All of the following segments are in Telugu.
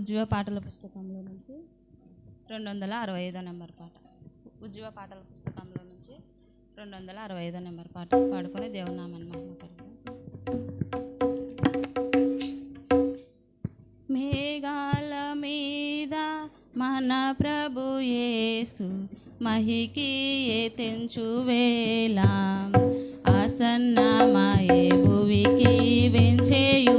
ఉజ్జీవ పాటల పుస్తకంలో నుంచి రెండు వందల అరవై ఐదో నెంబర్ పాట. ఉజ్జీవ పాటల పుస్తకంలో నుంచి రెండు వందల అరవై ఐదో నెంబర్ పాట పాడుకొని దేవునామని మహిమపడతాం మేఘాల మీద మన ప్రభు యేసు మహికి తెంచు వేళ ఆసన్నమాయే భువికి వెంచేయు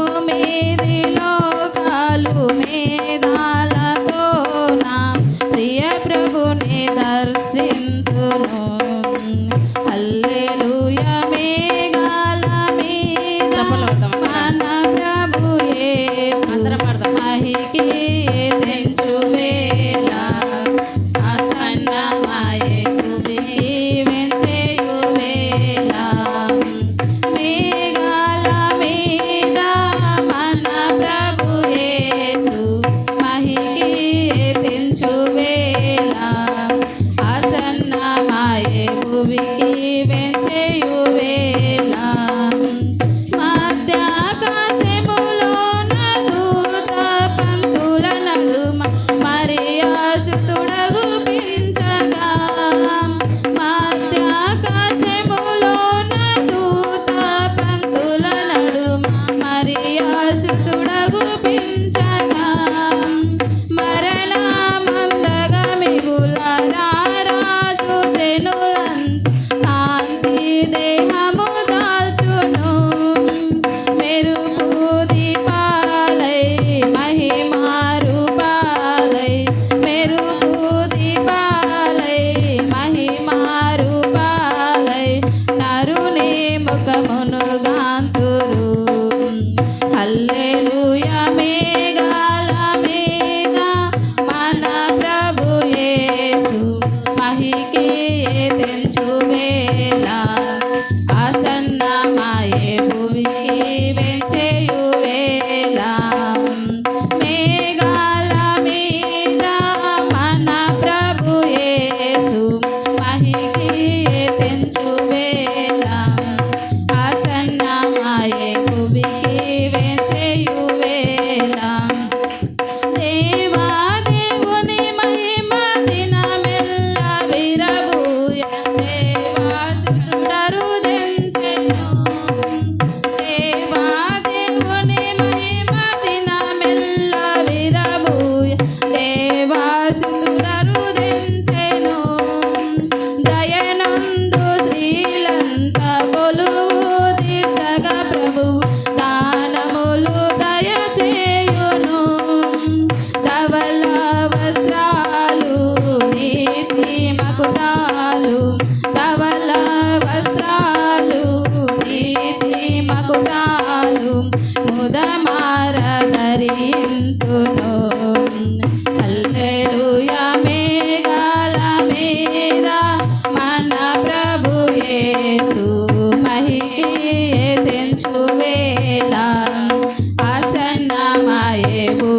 ఆసన్నమాయే భూమికి వెంచేయు వేళ మధ్యాకాశములోన దూత పంక్తుల నడుమ మరియాసుతుడగు పించగా మధ్యాకాశములోన దూత పంక్తుల నడుమ మరియాసుతుడగు పించగా మహికి తెంచు వేళ ఆసన్నమాయే భువికి వెంచేయు వేళ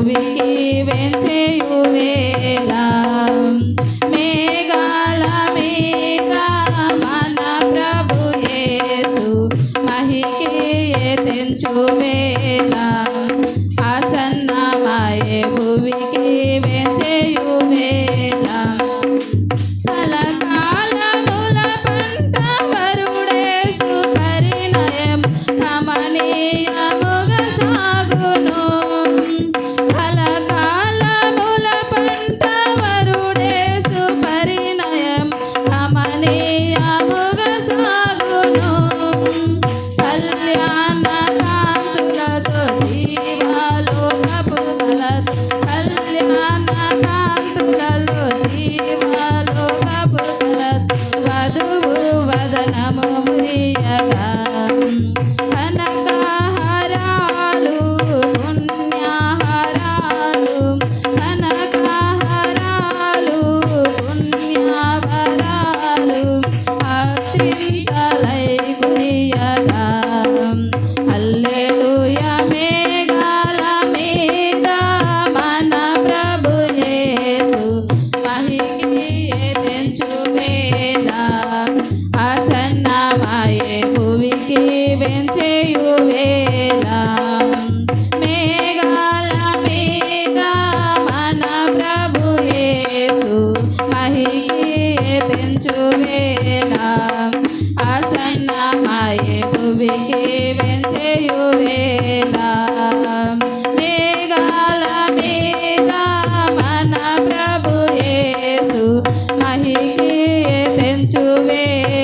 ఆసన్నమాయే భూమికి వెంచేయు వేళ మేఘాల మీద మన ప్రభు యేసు మహికి తెంచు వేళ ఆసన్నమాయే భూమికి వెంచేయు వేళ పెంచేయు వేళ మేఘాల మీద మన ప్రభుయేసు మహికి తెంచు వేళ అసన్నమయ భువికి పెంచేయు వేళ మేఘాల మీద మన ప్రభుయేసు మహికి తెంచు వేళ